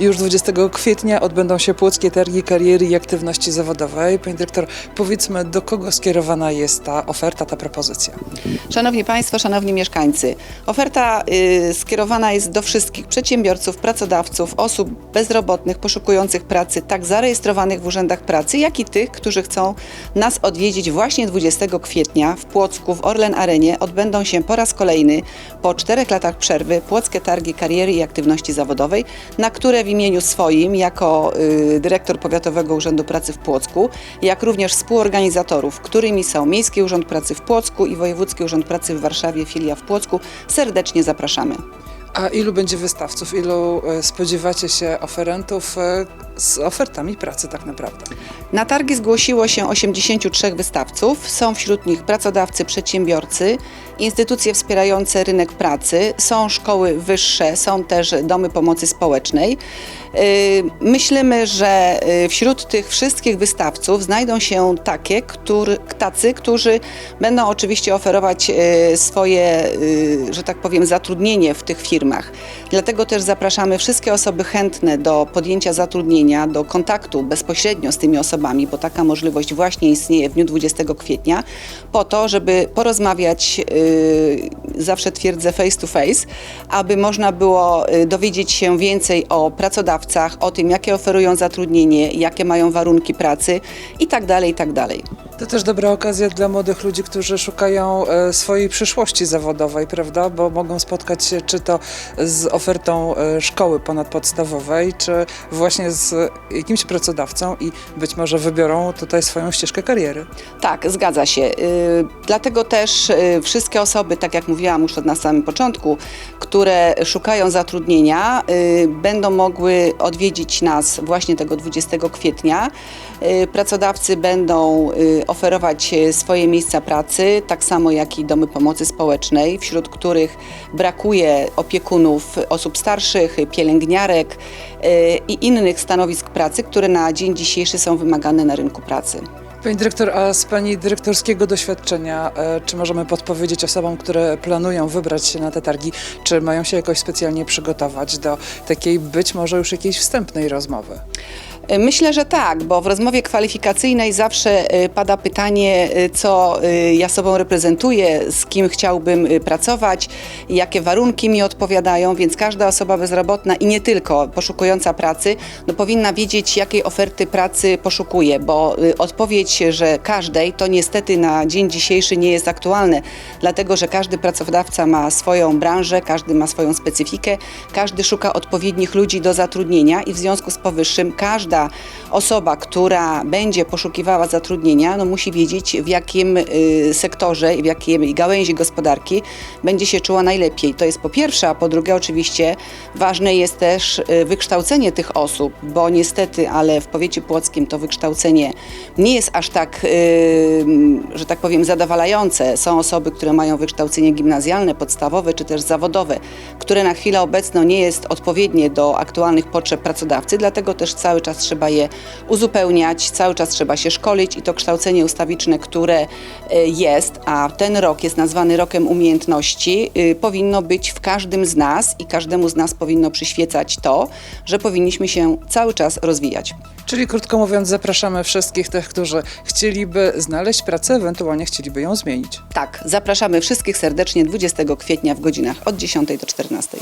Już 20 kwietnia odbędą się Płockie Targi Kariery i Aktywności Zawodowej. Pani dyrektor, powiedzmy, do kogo skierowana jest ta oferta, ta propozycja? Szanowni Państwo, szanowni mieszkańcy, oferta y, skierowana jest do wszystkich przedsiębiorców, pracodawców, osób bezrobotnych, poszukujących pracy, tak zarejestrowanych w urzędach pracy, jak i tych, którzy chcą nas odwiedzić właśnie 20 kwietnia w Płocku w Orlen Arenie. Odbędą się po raz kolejny po czterech latach przerwy Płockie Targi Kariery i Aktywności Zawodowej, na które imieniu swoim, jako y, dyrektor Powiatowego Urzędu Pracy w Płocku, jak również współorganizatorów, którymi są Miejski Urząd Pracy w Płocku i Wojewódzki Urząd Pracy w Warszawie, filia w Płocku, serdecznie zapraszamy. A ilu będzie wystawców? Ilu e, spodziewacie się oferentów e, z ofertami pracy tak naprawdę? Na targi zgłosiło się 83 wystawców. Są wśród nich pracodawcy, przedsiębiorcy, instytucje wspierające rynek pracy, są szkoły wyższe, są też domy pomocy społecznej. Yy, Myślimy, że yy, wśród tych wszystkich wystawców znajdą się takie, który, tacy, którzy będą oczywiście oferować yy, swoje, że tak powiem, zatrudnienie w tych firmach. Dlatego też zapraszamy wszystkie osoby chętne do podjęcia zatrudnienia, do kontaktu bezpośrednio z tymi osobami, bo taka możliwość właśnie istnieje w dniu 20 kwietnia, po to, żeby porozmawiać, yy, zawsze twierdzę face to face, aby można było yy, dowiedzieć się więcej o pracodawcach, o tym, jakie oferują zatrudnienie, jakie mają warunki pracy i tak To też dobra okazja dla młodych ludzi, którzy szukają e, swojej przyszłości zawodowej, prawda? Bo mogą spotkać się czy to z ofertą e, szkoły ponadpodstawowej, czy właśnie z jakimś pracodawcą i być może wybiorą tutaj swoją ścieżkę kariery. Tak, zgadza się. Y, Dlatego też y, wszystkie osoby, tak jak mówiłam już na samym początku, które szukają zatrudnienia, y, będą mogły odwiedzić nas właśnie tego 20 kwietnia. Pracodawcy będą oferować y, swoje miejsca pracy, tak samo jak i domy pomocy społecznej, wśród których brakuje opiekunów osób starszych, pielęgniarek y, i innych stanowisk pracy, które na dzień dzisiejszy są wymagane na rynku pracy. Pani dyrektor, a z Pani dyrektorskiego doświadczenia, e, czy możemy podpowiedzieć osobom, które planują wybrać się na te targi, czy mają się jakoś specjalnie przygotować do takiej być może już jakiejś wstępnej rozmowy? Myślę, że tak, bo w rozmowie kwalifikacyjnej zawsze y, pada pytanie, y, co ja sobą reprezentuję, z kim chciałbym pracować, jakie warunki mi odpowiadają, więc każda osoba bezrobotna i nie tylko poszukująca pracy, no powinna wiedzieć, jakiej oferty pracy poszukuje, bo odpowiedź, że każdej, to niestety na dzień dzisiejszy nie jest aktualne, dlatego że każdy pracodawca ma swoją branżę, każdy ma swoją specyfikę, każdy szuka odpowiednich ludzi do zatrudnienia i w związku z powyższym każda osoba, która będzie poszukiwała zatrudnienia, no musi wiedzieć w jakim y, sektorze i w jakiej gałęzi gospodarki będzie się czuła najlepiej. To jest po pierwsze, a po drugie oczywiście ważne jest też y, wykształcenie tych osób, bo niestety, ale w powiecie płockim to wykształcenie nie jest aż tak, y, że tak powiem, zadowalające. Są osoby, które mają wykształcenie gimnazjalne, podstawowe czy też zawodowe, które na chwilę obecną nie jest odpowiednie do aktualnych potrzeb pracodawcy, dlatego też cały czas trzeba je uzupełniać, cały czas trzeba się szkolić i to kształcenie ustawiczne, które y, jest, a ten rok jest nazwany rokiem umiejętności, y, powinno być w każdym z nas i każdemu z nas powinno przyświecać to, że powinniśmy się cały czas rozwijać. Czyli krótko mówiąc, zapraszamy wszystkich tych, którzy chcieliby znaleźć pracę, ewentualnie chcieliby ją zmienić. Tak, zapraszamy wszystkich serdecznie 20 kwietnia w godzinach od 10 do 14.